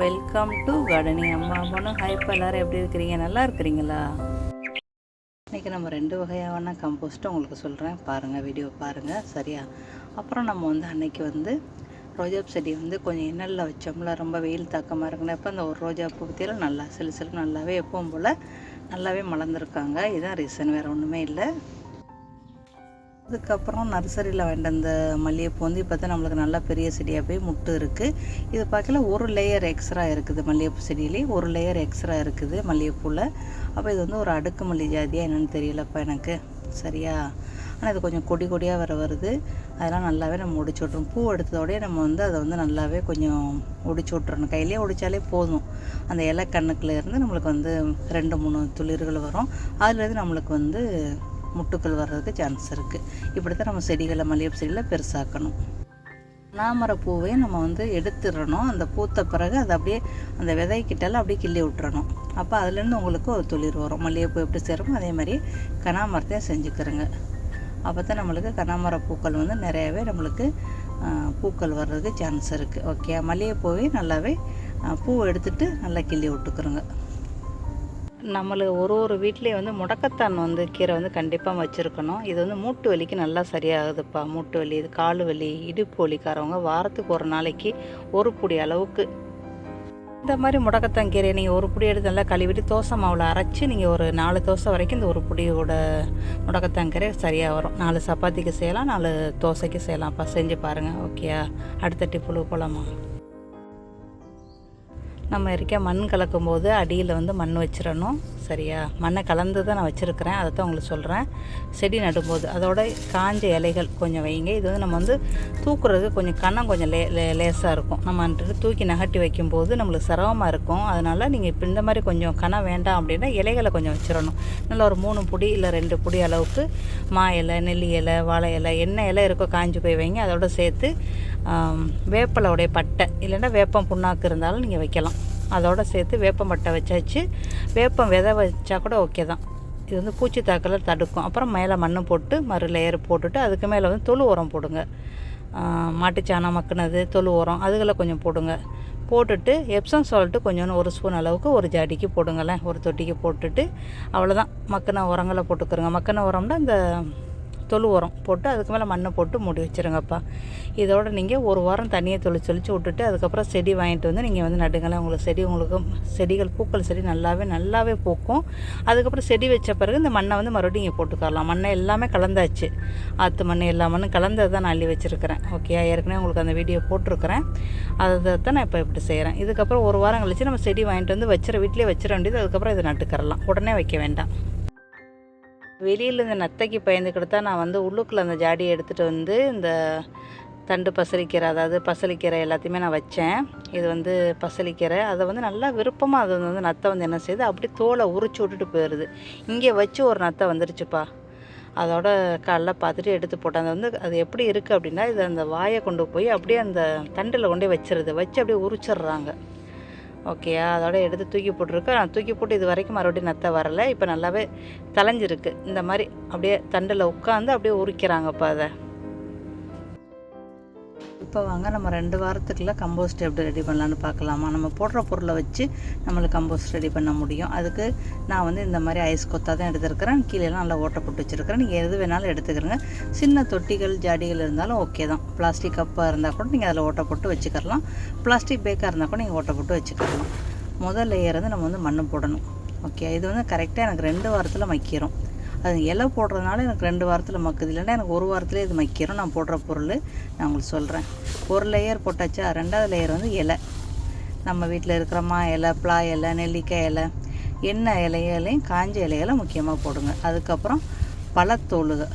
Welcome to gardening அம்மா அம்மானும் hype எல்லோரும் எப்படி இருக்கிறீங்க? நல்லா இருக்கிறீங்களா? இன்றைக்கி நம்ம ரெண்டு வகையான கம்போஸ்ட்டு உங்களுக்கு சொல்கிறேன் பாருங்கள் வீடியோ பாருங்கள் சரியா? அப்புறம் நம்ம வந்து அன்னைக்கு வந்து ரோஜா செடி வந்து கொஞ்சம் இன்னலில் வச்சோம்ல ரொம்ப வெயில் தாக்கமாக இருக்குன்னா இப்போ அந்த ஒரு ரோஜா பூ நல்லா சிலு சிலு நல்லாவே எப்பவும் போல் நல்லாவே மலர்ந்துருக்காங்க. இதுதான் ரீசன் வேறு ஒன்றுமே இல்லை. அதுக்கப்புறம் நர்சரியில் வேண்ட அந்த மல்லிகைப்பூ வந்து இப்போ தான் நம்மளுக்கு நல்லா பெரிய செடியாக போய் முட்டு இருக்குது இது பார்க்கல ஒரு லேயர் எக்ஸ்ட்ரா இருக்குது மல்லிகைப்பூ செடியிலே. ஒரு லேயர் எக்ஸ்ட்ரா இருக்குது மல்லிகைப்பூவில் அப்போ இது வந்து ஒரு அடுக்கு மல்லி ஜாதியாக என்னென்னு தெரியலப்பா எனக்கு. சரியா? ஆனால் இது கொஞ்சம் கொடி கொடியாக வர வருது. அதெல்லாம் நல்லாவே நம்ம ஒடிச்சு விட்றோம் பூ எடுத்ததோடய நம்ம வந்து அதை வந்து நல்லாவே கொஞ்சம் ஒடிச்சு விட்றணும் கையிலேயே ஒடித்தாலே போதும். அந்த இலை கண்ணுக்குள்ளேருந்து நம்மளுக்கு வந்து ரெண்டு மூணு துளிர்கள் வரும். அதுலேருந்து நம்மளுக்கு வந்து முட்டுக்கள் வர்றதுக்கு சான்ஸ் இருக்குது இப்படி தான் நம்ம செடிகளை மல்லிகைப்பூ செடிகளை பெருசாக்கணும். நாமர பூவையும் நம்ம வந்து எடுத்துடணும். அந்த பூத்த பிறகு அதை அப்படியே அந்த விதைக்கிட்டால அப்படியே கிள்ளி விட்டுறணும். அப்போ அதுலேருந்து உங்களுக்கு ஒரு துளிர் வரும். மல்லிகைப்பூ எப்படி சேருமோ அதே மாதிரி கனாமரத்தையும் செஞ்சுக்கிறோங்க. அப்போ தான் நம்மளுக்கு கனாமர பூக்கள் வந்து நிறையவே நம்மளுக்கு பூக்கள் வர்றதுக்கு சான்ஸ் இருக்குது ஓகே மல்லிகைப்பூவையும் நல்லாவே பூ பூவை நல்லா கிள்ளி விட்டுக்கிறோங்க. நம்மளுக்கு ஒரு ஒரு வீட்லேயும் வந்து முடக்கத்தான் வந்து கீரை வந்து கண்டிப்பாக வச்சுருக்கணும். இது வந்து மூட்டு வலிக்கு நல்லா சரியாகுதுப்பா. மூட்டு வலி இது கால் வலி இடுப்பு வலிக்காரவங்க வாரத்துக்கு ஒரு நாளைக்கு ஒரு புடி அளவுக்கு. இந்த மாதிரி முடக்கத்தான் கீரையை நீங்கள் ஒரு புடி எடுத்து நல்லா கழுவிட்டு தோசை மாவில் அரைச்சி நீங்கள் ஒரு நாலு தோசை வரைக்கும் இந்த ஒரு புடியோட முடக்கத்தான் கீரை சரியாக வரும். நாலு சப்பாத்திக்கு செய்யலாம் நாலு தோசைக்கு செய்யலாம்ப்பா. செஞ்சு பாருங்கள் ஓகேயா? அடுத்த டிப்புழு போகலாமா நம்ம இருக்க மண் கலக்கும் போது அடியில் வந்து மண் வச்சிடணும் சரியா? மண்ணை கலந்து தான் நான் வச்சுருக்கிறேன். அதை தான் உங்களுக்கு சொல்கிறேன் செடி நடும்போது. அதோட காஞ்ச இலைகள் கொஞ்சம் வைங்க. இது வந்து நம்ம வந்து தூக்குறதுக்கு கொஞ்சம் கணம் கொஞ்சம் லே லே லேசாக இருக்கும். நம்ம தூக்கி நகட்டி வைக்கும்போது நம்மளுக்கு சிரமமாக இருக்கும். அதனால் நீங்கள் இப்போ இந்த மாதிரி கொஞ்சம் கணம் வேண்டாம் அப்படின்னா இலைகளை கொஞ்சம் வச்சிடணும் நல்லா ஒரு மூணு புடி இல்லை ரெண்டு புடி அளவுக்கு மா இலை நெல்லி இலை வாழை இலை என்ன இலை இருக்கோ காஞ்சு போய் வைங்க. அதோட சேர்த்து வேப்பலோடைய பட்டை இல்லைன்னா வேப்பம் புண்ணாக்கு இருந்தாலும் நீங்கள் வைக்கலாம். அதோட சேர்த்து வேப்பம் பட்டை வச்சாச்சு. வேப்பம் விதை வச்சா கூட ஓகே தான். இது வந்து பூச்சி தாக்கலை தடுக்கும். அப்புறம் மேலே மண்ணு போட்டு மறு லேயர் போட்டுட்டு அதுக்கு மேலே வந்து தொழு உரம் போடுங்க. மாட்டுச்சாணம் மக்குனது தொழு உரம் அதுகளை கொஞ்சம் போடுங்க. போட்டுட்டு எப்சம் சால்ட்டு கொஞ்சோன்னு ஒரு ஸ்பூன் அளவுக்கு ஒரு ஜாடிக்கு போடுங்களேன். ஒரு தொட்டிக்கு போட்டுட்டு அவ்வளோதான் மக்கின உரங்களை போட்டுக்கிறோங்க. மக்கின உரம்னா இந்த தொழு உரம் போட்டு அதுக்கு மேலே மண்ணை போட்டு மூடி வச்சுருங்கப்பா. இதோட நீங்கள் ஒரு வாரம் தண்ணியை தொளிச்சு தொளிச்சு விட்டுட்டு அதுக்கப்புறம் செடி வாங்கிட்டு வந்து நீங்கள் வந்து நடுங்களேன் உங்களுக்கு செடி உங்களுக்கு செடிகள் பூக்கள் செடி நல்லாவே நல்லாவே பூக்கும். அதுக்கப்புறம் செடி வச்ச பிறகு இந்த மண்ணை வந்து மறுபடியும் இங்கே போட்டுக்கரலாம் மண்ணை எல்லாமே கலந்தாச்சு. ஆற்று மண் எல்லா மண்ணும் கலந்ததை தான் நான் அள்ளி வச்சுருக்கிறேன். ஓகே ஏற்கனவே உங்களுக்கு அந்த வீடியோ போட்டிருக்கிறேன். அதை தான் நான் இப்போ இப்படி செய்கிறேன் இதுக்கப்புறம் ஒரு வாரம் கழிச்சு நம்ம செடி வாங்கிட்டு வந்து வச்சுற வீட்டிலே வச்சிட வேண்டியது அதுக்கப்புறம் இதை நட்டுக்கரலாம் உடனே வைக்க வேண்டாம். வெளியில் இந்த நத்தைக்கு பயந்துக்கிட்டு தான் நான் வந்து உள்ளுக்குள்ளே அந்த ஜாடியை எடுத்துகிட்டு வந்து இந்த தண்டு பசலிக்கீரை அதாவது பசலிக்கீரை எல்லாத்தையுமே நான் வச்சேன். இது வந்து பசலிக்கீரை. அதை வந்து நல்லா விருப்பமாக அது வந்து நத்தை வந்து என்ன செய்யுது அப்படியே தோலை உரிச்சு விட்டுட்டு போயிடுது இங்கே வச்சு ஒரு நத்தை வந்துருச்சுப்பா. அதோட காலைல பார்த்துட்டு எடுத்து போட்டேன். அது வந்து அது எப்படி இருக்குது அப்படின்னா இது அந்த வாயை கொண்டு போய் அப்படியே அந்த தண்டில் கொண்டு வச்சிருது. வச்சு அப்படியே உரிச்சிடுறாங்க. ஓகேயா அதோட எடுத்து தூக்கி போட்டிருக்கு நான் தூக்கி போட்டு இது வரைக்கும் மறுபடியும் நத்தை வரலை. இப்போ நல்லாவே தலைஞ்சிருக்கு இந்த மாதிரி அப்படியே தண்டில் உட்காந்து அப்படியே உரிக்கிறாங்கப்பா அதை. இப்போ வாங்க நம்ம ரெண்டு வாரத்துக்குள்ள கம்போஸ்ட் எப்படி ரெடி பண்ணலான்னு பார்க்கலாமா? நம்ம போடுற பொருளை வச்சு நம்மளுக்கு கம்போஸ்ட் ரெடி பண்ண முடியும். அதுக்கு நான் வந்து இந்த மாதிரி ஐஸ் கொத்தா தான் எடுத்துருக்கிறேன். கீழேலாம் நல்லா ஓட்டை போட்டு வச்சுருக்கிறேன். நீங்கள் எது வேணாலும் எடுத்துக்கிறேங்க சின்ன தொட்டிகள் ஜாடிகள் இருந்தாலும் ஓகே தான். பிளாஸ்டிக் கப்பாக இருந்தால் கூட நீங்கள் அதில் ஓட்டை போட்டு வச்சுக்கலாம் பிளாஸ்டிக் பேக்காக இருந்தால் கூட நீங்கள் ஓட்டை போட்டு வச்சுக்கலாம் முதல் லேயர் வந்து நம்ம வந்து மண் போடணும். ஓகே இது வந்து கரெக்டாக எனக்கு ரெண்டு வாரத்தில் மக்கிரும். அது இலை போடுறதுனால எனக்கு ரெண்டு வாரத்தில் மக்குது. இல்லைன்னா எனக்கு ஒரு வாரத்தில் இது மக்கிறோம் நான் போடுற பொருள் நான் உங்களுக்கு சொல்கிறேன் ஒரு லேயர் போட்டாச்சா ரெண்டாவது லேயர் வந்து இலை. நம்ம வீட்டில் இருக்கிற மா இலை பிளா இலை நெல்லிக்காய் இலை என்ன இலையிலையும் காஞ்ச இலையில முக்கியமாக போடுங்க. அதுக்கப்புறம் பழத்தோலுக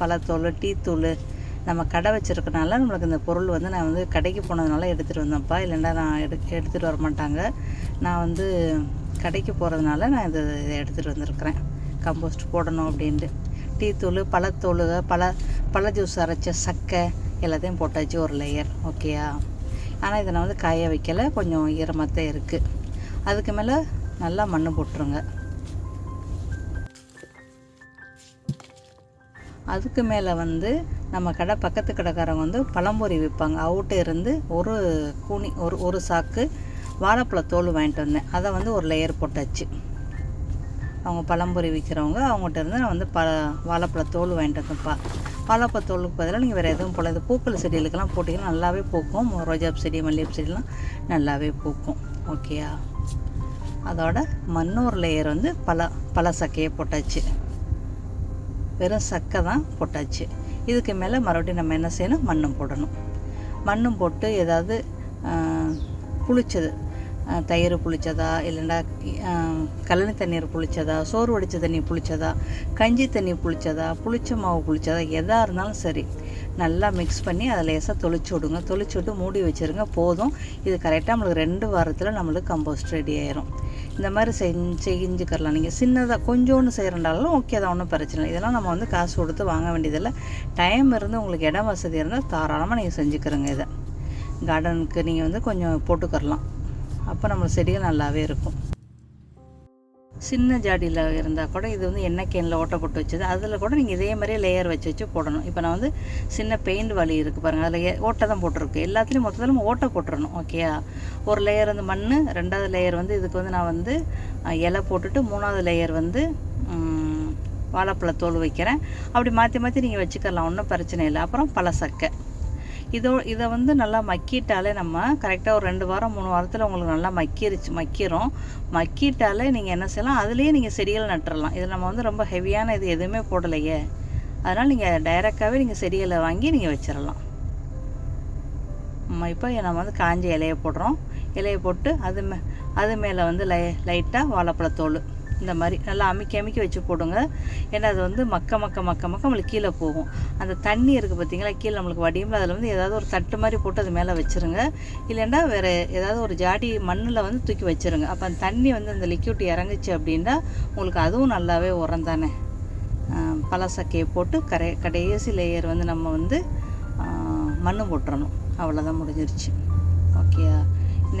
பழத்தோல் டீத்தூள் நம்ம கடை வச்சுருக்கனால நம்மளுக்கு இந்த பொருள் வந்து நான் வந்து கடைக்கு போனதுனால எடுத்துகிட்டு வந்தேன்ப்பா. இல்லைன்னா நான் எடு எடுத்துகிட்டு வர மாட்டாங்க. நான் வந்து கடைக்கு போகிறதுனால நான் இது இதை எடுத்துகிட்டு வந்திருக்கிறேன். கம்போஸ்ட் போடணும் அப்படின்ட்டு. டீ தூள் பல பழ பழ ஜூஸ் அரைச்ச சக்கை எல்லாத்தையும் போட்டாச்சு ஒரு லேயர் ஓகேயா ஆனால் இதை நான் வந்து காய வைக்கல. கொஞ்சம் ஈரமாக தான் இருக்குது அதுக்கு மேலே நல்லா மண் போட்டுருங்க. அதுக்கு மேலே வந்து நம்ம கடை பக்கத்து கடைக்காரங்க வந்து பழம்பொரி விற்பாங்க. அவட்ட இருந்து ஒரு கூனி ஒரு ஒரு சாக்கு வாழைப்பழ தோல் வாங்கிட்டு வந்தேன். அதை வந்து ஒரு லேயர் போட்டாச்சு. அவங்க பழம்பொரி விற்கிறவங்க அவங்ககிட்ட இருந்து நான் வந்து ப வாழைப்பழ தோல் வாங்கிட்டு வந்தேன்ப்பா வாழைப்பழ தோலுக்கு பதிலாக நீங்கள் வேறு எதுவும் போல இது பூக்கள் செடிகளுக்கெல்லாம் போட்டிங்கன்னா நல்லாவே பூக்கும். ரோஜாப் செடி மல்லிகைப்பூ செடிலாம் நல்லாவே பூக்கும். ஓகேயா அதோட மண்ணூர் லேயர் வந்து பல பல சக்கையை போட்டாச்சு. வெறும் சக்கை தான் போட்டாச்சு. இதுக்கு மேலே மறுபடியும் நம்ம என்ன செய்யணும்? மண்ணும் போடணும். மண்ணும் போட்டு ஏதாவது புளிச்சது தயிர் புளிச்சதா இல்லைன்னா கழனி தண்ணீர் புளிச்சதா சோறு வடித்த தண்ணி புளித்ததா கஞ்சி தண்ணி புளிச்சதா புளிச்ச மாவு புளிச்சதா எதாக இருந்தாலும் சரி நல்லா மிக்ஸ் பண்ணி அதை லேசாக தொளிச்சு விடுங்க. தொளிச்சு விட்டு மூடி வச்சுருங்க போதும். இது கரெக்டாக நம்மளுக்கு ரெண்டு வாரத்தில் நம்மளுக்கு கம்போஸ்ட் ரெடி ஆயிரும். இந்த மாதிரி செஞ்சு செஞ்சுக்கரலாம் நீங்கள் சின்னதாக கொஞ்சோண்டு செய்கிறனாலும் ஓகே தான் ஒன்றும் பிரச்சனை இல்லை. இதெல்லாம் நம்ம வந்து காசு கொடுத்து வாங்க வேண்டியதில்லை. டைம் இருந்து உங்களுக்கு இடம் வசதி இருந்தால் தாராளமாக நீங்கள் செஞ்சுக்கிறங்க இதை. கார்டனுக்கு நீங்கள் வந்து கொஞ்சம் போட்டுக்கரலாம் அப்போ நம்ம செடிகள் நல்லாவே இருக்கும். சின்ன ஜாடியில் இருந்தால் கூட இது வந்து எண்ணெய் கேனில் ஓட்டை போட்டு வச்சது. அதில் கூட நீங்கள் இதே மாதிரியே லேயர் வச்சு வச்சு போடணும். இப்போ நான் வந்து சின்ன பெயிண்ட் வலி இருக்குது பாருங்கள் அதில் ஓட்டை தான் போட்டிருக்கு. எல்லாத்துலேயும் மொத்தத்தில் நம்ம ஓட்டை போட்டுறணும் ஓகேயா ஒரு லேயர் வந்து மண் ரெண்டாவது லேயர் வந்து இதுக்கு வந்து நான் வந்து இலை போட்டுட்டு மூணாவது லேயர் வந்து வாழைப்பழ தோல் வைக்கிறேன். அப்படி மாற்றி மாற்றி நீங்கள் வச்சுக்கலாம். ஒன்றும் பிரச்சனை இல்லை. அப்புறம் பல சக்கை. இதோ இதை வந்து நல்லா மக்கிட்டாலே நம்ம கரெக்டாக ஒரு ரெண்டு வாரம் மூணு வாரத்தில் உங்களுக்கு நல்லா மக்கிருச்சு மக்கிரும். மக்கிட்டாலே நீங்கள் என்ன செய்யலாம்? அதுலேயே நீங்கள் செடிகள் நட்டுடலாம் இது நம்ம வந்து ரொம்ப ஹெவியான இது எதுவுமே போடலையே. அதனால் நீங்கள் டைரெக்டாகவே நீங்கள் செடிகளை வாங்கி நீங்கள் வச்சிடலாம் இப்போ நம்ம வந்து காஞ்ச இலையை போடுறோம். இலையை போட்டு அது மே அது மேலே வந்து லை லைட்டாக வாழைப்பழத்தோல். இந்த மாதிரி நல்லா அமுக்கி அமுக்கி வச்சு போடுங்க. ஏன்னா அது வந்து மக்க மக்க மக்க மக்க நம்மளுக்கு கீழே போகும். அந்த தண்ணி இருக்குது பார்த்தீங்களா கீழே நம்மளுக்கு வடியும்ல அதில் வந்து ஏதாவது ஒரு தட்டு மாதிரி போட்டு அது மேலே வச்சுருங்க. இல்லைன்னா வேறு ஏதாவது ஒரு ஜாடி மண்ணில் வந்து தூக்கி வச்சுருங்க. அப்போ அந்த தண்ணி வந்து அந்த லிக்யூட் இறங்குச்சு அப்படின்னா உங்களுக்கு அதுவும் நல்லாவே உரம் தானே. பழசக்கையை போட்டு கரை கடைசி லேயர் வந்து நம்ம வந்து மண் போட்டுறணும். அவ்வளோதான் முடிஞ்சிருச்சு.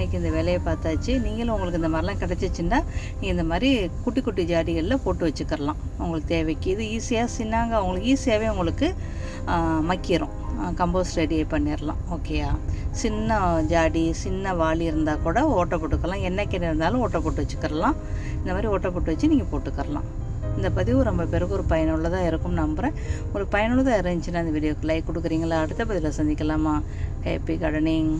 இன்றைக்கி இந்த வேலையை பார்த்தாச்சு. நீங்களும் உங்களுக்கு இந்த மாதிரிலாம் கிடச்சிச்சின்னா நீங்கள் இந்த மாதிரி குட்டி குட்டி ஜாடிகளில் போட்டு வச்சுக்கிறலாம். உங்களுக்கு தேவைக்கு. இது ஈஸியாக சின்னாங்க. உங்களுக்கு ஈஸியாகவே உங்களுக்கு மக்கிரும். கம்போஸ்ட் ரெடி பண்ணிடலாம் ஓகேயா சின்ன ஜாடி சின்ன வாளி இருந்தால் கூட ஓட்டை போட்டுக்கலாம். என்ன கிணறு இருந்தாலும் ஓட்டை போட்டு வச்சுக்கிறலாம். இந்த மாதிரி ஓட்டை போட்டு வச்சு நீங்கள் போட்டுக்கரலாம் இந்த பதிவு ரொம்ப பேருக்கு ஒரு பயனுள்ளதாக இருக்கும்னு நம்புகிறேன் ஒரு பயனுள்ளதாக இருந்துச்சுன்னா இந்த வீடியோக்கு லைக் கொடுக்குறீங்களா? அடுத்த பதிவில் சந்திக்கலாமா? Happy gardening